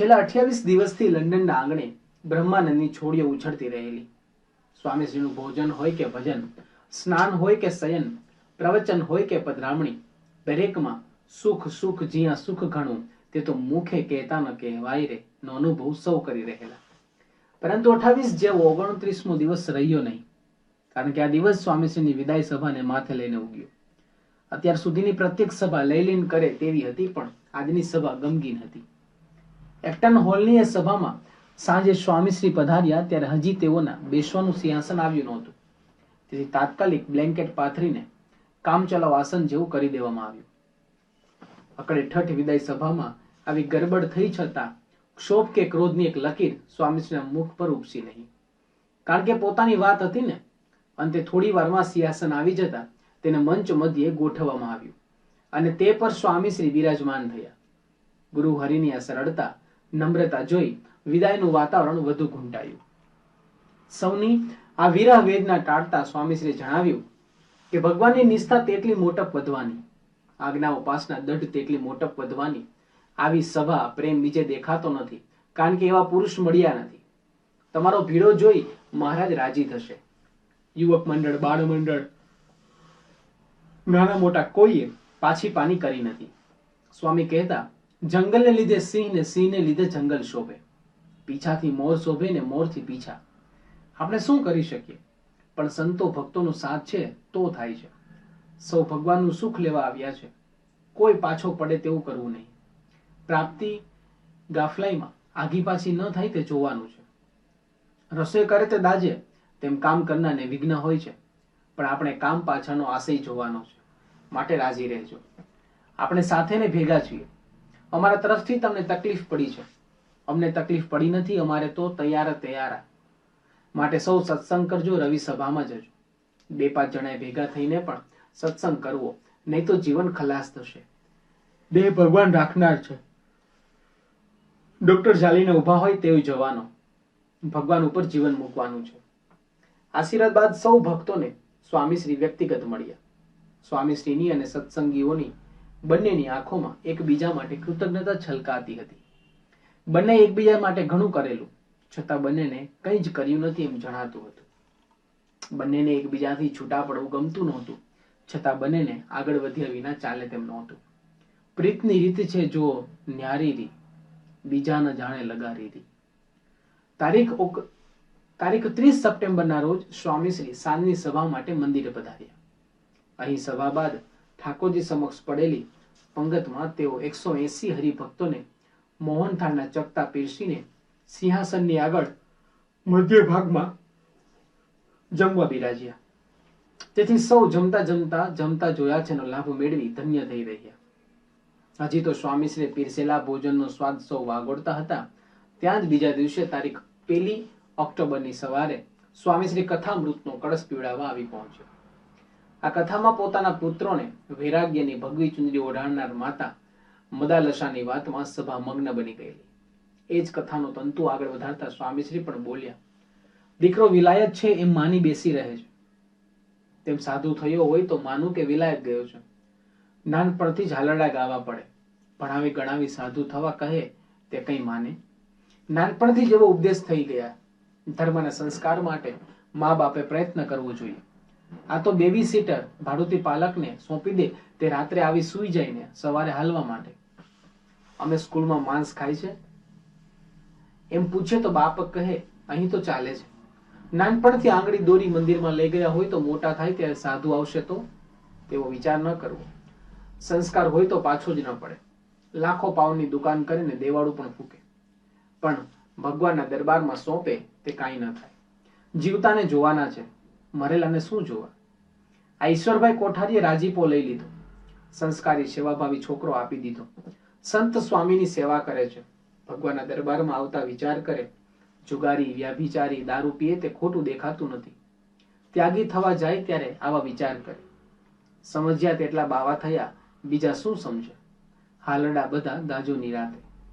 છેલ્લા અઠ્યાવીસ દિવસથી લંડનના આંગણે બ્રહ્માનંદની છોડીઓ ઉછળતી રહેલી. સ્વામીશ્રીનું ભોજન હોય કે ભજન, સ્નાન હોય કે શયન, પ્રવચન હોય કે પધરામણી, દરેકમાં સુખ સુખ જ્યાં સુખ ઘણું, તે તો મુખે કહેતા ન કહેવાય રે, નો અનુભવ સૌ કરી રહેલા. પરંતુ અઠાવીસ જેવો ઓગણત્રીસમો દિવસ રહ્યો નહીં, કારણ કે આ દિવસ સ્વામીશ્રીની વિદાય સભાને માથે લઈને ઉગ્યો. અત્યાર સુધીની પ્રત્યેક સભા લઈ લઈને કરે તેવી હતી પણ આજની સભા ગમગીન હતી. એક્ટન હોલની એ સભામાં સાંજે સ્વામીશ્રી પધાર્યા ત્યારે હજી તેઓના બેસવાનું સિંહાસન આવ્યું નહોતું. તેથી તાત્કાલિક બ્લેન્કેટ પાથરીને કામચલાઉ આસન જેવું કરી દેવામાં આવ્યું. અકડે ઠઠ વિદાય સભામાં આવી ગરબડ થઈ છતાં ક્ષોભ કે ક્રોધની એક લકીર સ્વામીશ્રીના મુખ પર ઉપસી નહીં. કારણ કે પોતાની વાત હતી ને, અંતે થોડી વારમાં સિંહાસન આવી જતા તેને મંચ મધ્યે ગોઠવવામાં આવ્યું. અને તે પર સ્વામીશ્રી બિરાજમાન થયા. ગુરુ હરિની આ સરળતા નમ્રતા જોઈ વિદાયનું વાતાવરણ વધુ ઘૂંટાયું. સૌની આ વિરહ વેદના ટાળતા સ્વામીશ્રીએ જણાવ્યું કે, ભગવાનની નિષ્ઠા તેટલી મોટપ વધવાની, આજ્ઞા ઉપાસના દઢ તેટલી મોટપ વધવાની, આવી સભા પ્રેમ બીજે દેખાતો નથી, કારણ કે એવા પુરુષ મળ્યા નથી. તમારો ભીડો જોઈ મહારાજ રાજી થશે. યુવક મંડળ, બાળ મંડળ, નાના મોટા કોઈએ પાછી પાની કરી નથી. સ્વામી કહેતા જંગલને લીધે સિંહ ને સિંહને લીધે જંગલ શોભે. પીછાથી મોર શોભે ને મોરથી પીછા. આપણે શું કરી શકીએ? પણ સંતો ભક્તોનો સાથ છે તો થાય છે. સૌ ભગવાનનું સુખ લેવા આવ્યા છે. કોઈ પાછો પડે તેવું કરવું નહીં. પ્રાપ્તિ ગાફલાઈમાં આગી પાછી ન થાય તે જોવાનું છે. રસોઈ કરે તે દાજે, તેમ કામ કરનારને વિઘ્ન હોય છે. પણ આપણે કામ પાછળનો આશય જોવાનો છે. માટે રાજી રહેજો. આપણે સાથે ને ભેગા છીએ. અમારા તરફથી તમને તકલીફ પડી છે. અમને તકલીફ પડી નથી, અમારે તો તૈયાર તૈયાર માટે સૌ સત્સંગ કરજો, રવિ સભામાં જજો. બે પાંચ જણા ભેગા થઈને પણ સત્સંગ કરવો, નહીં તો જીવન ખલાસ થશે. દેહ ભગવાન રાખનાર છે. ડોક્ટર ચાલીને ઊભા હોય તેવું જવાનો. ભગવાન ઉપર જીવન મૂકવાનું છે. આશીર્વાદ બાદ સૌ ભક્તોને સ્વામીશ્રી વ્યક્તિગત મળ્યા. સ્વામીશ્રીની અને સત્સંગીઓની બંનેની આંખોમાં એકબીજા માટે કૃતજ્ઞતા છલકાતી હતી. બંને એકબીજા માટે ઘણું કરેલું, છતાં બંનેને કંઈ જ કર્યું નથી એમ જણાતું હતું. બંનેને એકબીજાથી છૂટા પડવું ગમતું નહોતું, છતાં બંનેને આગળ વધ્યા વિના ચાલે તેમ નહોતું. પ્રીતની રીત છે જો ન્યારી રી બીજા જાણે લગારી રી તારીખ તારીખ ત્રીસ સપ્ટેમ્બરના રોજ સ્વામીશ્રી સાંજની સભા માટે મંદિરે પધાર્યા. અહીં સભા બાદ ઠાકોરજી સમક્ષ પડેલી પંગતમાં તેઓ એકસો એસી હરિભક્તોને મોહનથાળના ચકતા પીરસીને સિંહાસનની આગળ મધ્ય ભાગમાં જમવા બિરાજ્યા. તેથી સૌ જમતા જમતા જમતા જોયા છે લાભ મેળવી ધન્ય થઈ રહ્યા. હજી તો સ્વામીશ્રી પીરસેલા ભોજનનો સ્વાદ સૌ વાગોળતા હતા. ત્યાં જ બીજા દિવસે તારીખ પેલી ઓક્ટોબરની સવારે સ્વામીશ્રી કથામૃતનો કળશ પીવડાવવા આવી પહોંચ્યો. આ કથામાં પોતાના પુત્રોને વૈરાગ્યની ભગવી ચુંદડી ઓઢાડનાર માતા મદાલસાની વાતમાં સભા મગ્ન બની ગયેલી. એ જ કથાનો તંતુ આગળ વધારતા સ્વામીશ્રી પણ બોલ્યા, દીકરો વિલાયત છે એમ માની બેસી રહે છે. તેમ સાધુ થયો હોય તો માનું કે વિલાયત ગયો છે. નાનપણથી જ હાલરડા ગાવા પડે. ભણાવી ગણાવી સાધુ થવા કહે તે કંઈ માને. નાનપણથી જ એવો ઉપદેશ થઈ ગયા. ધર્મના સંસ્કાર માટે મા બાપે પ્રયત્ન કરવો જોઈએ. આ તો બેબી સીટર ભાડુતી પાલકને સોંપી દે, તે રાત્રે આવી સૂઈ જઈને સવારે હાલવા માટે અમે સ્કૂલમાં માંસ ખાય છે. એમ પૂછે તો બાપ કહે, અહીં તો ચાલે છે. નાનપણથી આંગળી દોરી મંદિરમાં લઈ ગયા હોય તો મોટા થાય ત્યારે સાધુ આવશે તો? તેવો વિચાર ન કરવો. સંસ્કાર હોય તો પાછો જ ન પડે. લાખો પાવની દુકાન કરીને દેવાળું પણ ફૂકે. પણ ભગવાનના દરબારમાં સોંપે તે કાંઈ ન થાય. જીવતાને જોવાના છે. મરેલાને શું જોવા? આ ઈશ્વરભાઈ કોઠારીએ રાજીપો લઈ લીધો. સંસ્કારી સેવાભાવી છોકરો આપી દીધો. સંત સ્વામીની સેવા કરે છે. ભગવાનના દરબારમાં આવતા વિચાર કરે. જુગારી, વ્યાભિચારી, દારૂ પીએ તે ખોટું દેખાતું નથી. ત્યાગી થવા જાય ત્યારે આવા વિચાર કરે. સમજ્યા તેટલા બાવા થયા, બીજા શું સમજે? હાલડા બધા દાજો નિરાતે